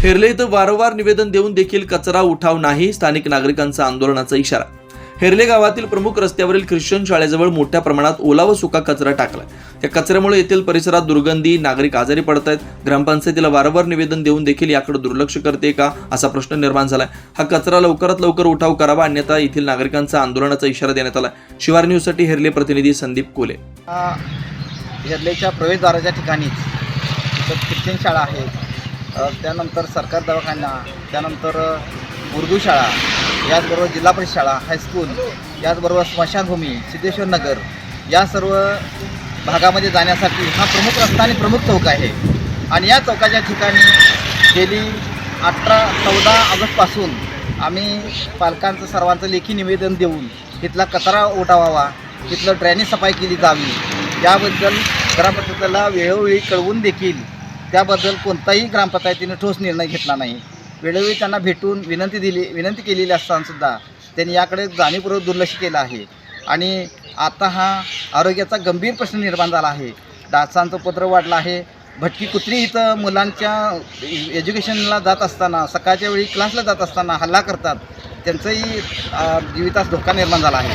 हेरले इथं वारंवार निवेदन देऊन देखील कचरा उठाव नाही स्थानिक नागरिकांचा आंदोलनाचा इशारा. हेरले गावातील प्रमुख रस्त्यावरील ख्रिश्चन शाळेजवळ मोठ्या प्रमाणात ओला व सुका कचरा टाकलाय. या कचऱ्यामुळे येथील परिसरात दुर्गंधी नागरिक आजारी पडत आहेत ग्रामपंचायतीला वारंवार निवेदन देऊन देखील याकडे दुर्लक्ष करते का असा प्रश्न निर्माण झालाय. हा कचरा लवकरात लवकर उठाव करावा अन्यथा येथील नागरिकांचा आंदोलनाचा इशारा देण्यात आला शिवार न्यूजसाठी हेरले प्रतिनिधी संदीप कोले. हेरलेच्या प्रवेशद्वाराच्या ठिकाणीच ख्रिश्चन शाळा आहे. त्यानंतर सरकार दवाखाना त्यानंतर उर्दू शाळा याचबरोबर जिल्हा परिषद शाळा हायस्कूल याचबरोबर स्मशानभूमी सिद्धेश्वर नगर या सर्व भागामध्ये जाण्यासाठी हा प्रमुख रस्ता आणि प्रमुख चौक आहे. आणि या चौकाच्या ठिकाणी गेली अठरा चौदा ऑगस्टपासून आम्ही पालकांचं सर्वांचं लेखी निवेदन देऊन तिथला कचरा उठावावा तिथलं ड्रेनेज सफाई केली जावी याबद्दल ग्रामपंचायतीला वेळोवेळी कळवून देखील त्याबद्दल कोणताही ग्रामपंचायतीने ठोस निर्णय घेतला नाही. वेळोवेळी त्यांना भेटून विनंती दिली विनंती केलेली असतानासुद्धा त्यांनी याकडे जाणीवपूर्वक दुर्लक्ष केलं आहे. आणि आता हा आरोग्याचा गंभीर प्रश्न निर्माण झाला आहे. डासांचं पत्र वाढला आहे. भटकी कुत्री इथं मुलांच्या एज्युकेशनला जात असताना सकाळच्या वेळी क्लासला जात असताना हल्ला करतात. त्यांचंही जीवितास धोका निर्माण झाला आहे.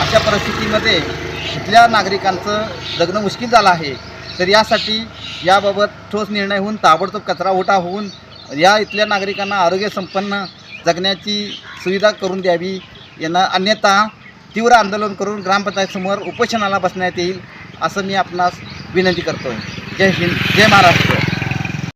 अशा परिस्थितीमध्ये इथल्या नागरिकांचं जगणं मुश्किल झालं आहे. तर यासाठी याबाबत ठोस निर्णय होऊन ताबडतोब कचरा उठा होऊन या इथल्या नागरिकांना आरोग्य संपन्न जगण्याची सुविधा करून द्यावी. यांना अन्यथा तीव्र आंदोलन करून ग्रामपंचायतसमोर उपोषणाला बसण्यात येईल असं मी आपणास विनंती करतो जय हिंद जय महाराष्ट्र.